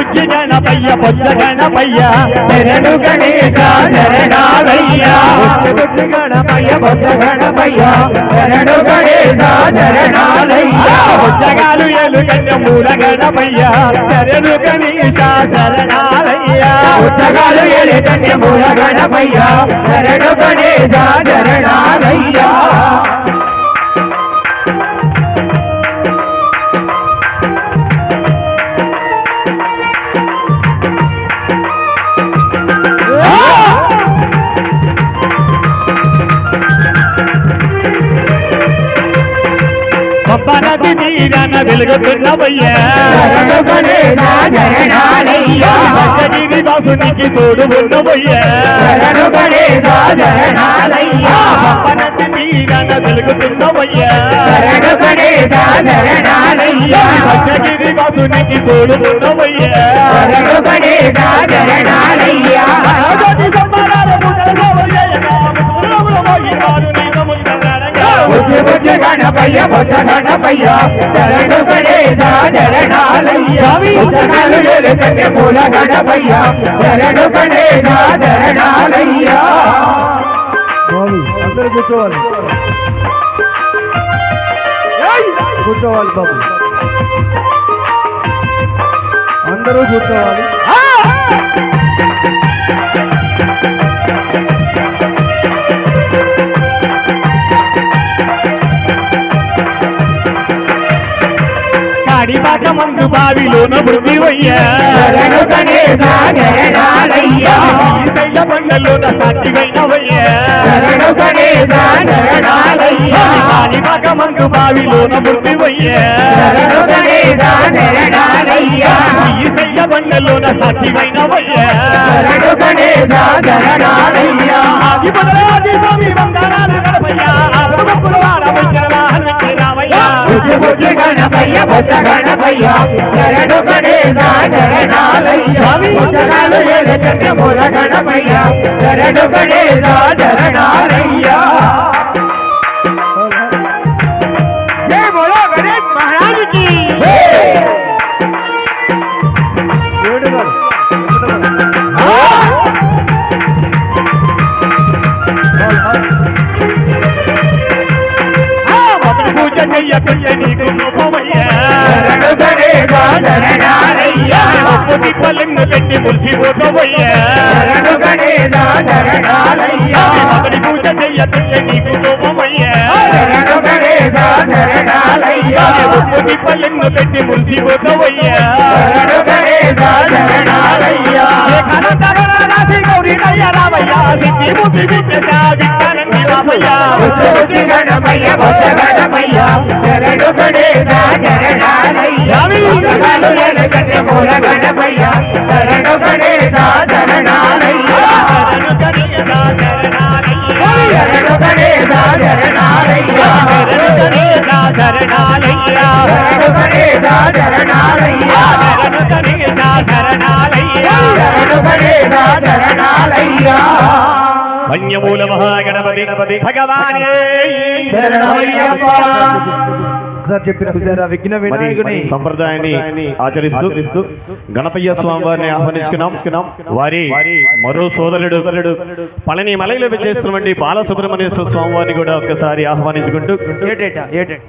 గణపయ్య బొజ్జ గణపయ్య శరణు గణేశ శరణాలయ్యా. బుద్ధి గణపయ్య బుద్ధ గణపయ్య శరణు గణేశ శరణాలయ్యా. బొజ్జగాలు ఏలు కన్య మూల గణపయ్య శరణు గణేశ శరణాలయ్య. ఉత్తగాలు ఎలి కన్య మూల గణపయ్య శరణు గణేశ శరణాలయ్యా. గొప్ప నది తీరాన వెలుగుతున్నవయ్యా శరణు గణేశ శరణాలయ్యా భక్తగిరి వాసునికి తోడు ఉన్నవయ్యా శరణు గణేశ శరణాలయ్యా గొప్ప నది తీరాన వెలుగుతున్నవయ్యా శరణు గణేశ శరణాలయ్యా భక్తగిరి వాసునికి తోడు ఉన్నవయ్యా శరణు గణపయ్య బుద్ధ గణపయ్య శరణు గణేశ శరణాలయ్యా ఉత్తగాలు ఎలి కన్య మూల గణపయ్య శరణు గణేశ శరణాలయ్యా బాబు అందరూ కూర్చోవాలి కూర్చోవాలి బాబు అందరూ కూర్చోవాలి శరణు గణేశ శరణాలయ్యా కాడిబాట మందు బావిలోన మృతివయ్యా శరణు గణేశ శరణాలయ్యా ఈ శైల బండలోన సాక్షివైనవయ్యా. గణపయ్య బుద్ధ గణపయ్య శరణు గణేశ శరణాలయ్యా బుద్ధగాలు ఎలకన్య మూల గణపయ్య శరణు గణేశ శరణాలయ్యా జై బోలో గణేష్ శరణు గణేశ శరణాలయ్యా ఒప్పు తిప్పలెన్ను పెట్టి మురిసిపోతావయ్యా శరణు గణేశ శరణాలయ్యా మొదటి పూజ చెయ్యకయ్య నీకు రూపమయ్యా శరణు గణేశ శరణాలయ్యా ఒప్పు తిప్పలెన్ను పెట్టి మురిసిపోతావయ్యా బుద్ధి గణపయ్య బుద్ధ గణపయ్య శరణు గణేశ శరణాలయ్యా బుద్ధగాలు ఎలకన్య మూల గణపయ్య శరణు గణేశ శరణాలయ్యా. శరణు గణేశ శరణాలయ్యా. శరణు గణేశ శరణాలయ్యా. శరణు గణేశ శరణాలయ్యా. వన్యమూల మహాగణపతి భగవానే. శరణమయ్యప్ప. ఒకసారి చెప్పిన చూసారా విఘ్న వినాయకుని సంప్రదాయాన్ని ఆచరిస్తూ గణపయ్య స్వామి వారిని ఆహ్వానించుకున్నాం. వారి మరో సోదరుడు పళని మలైలో చేస్తున్నటువంటి బాలసుబ్రహ్మణ్యేశ్వర స్వామి వారిని కూడా ఒక్కసారి ఆహ్వానించుకుంటూ ఏటేట ఏటేట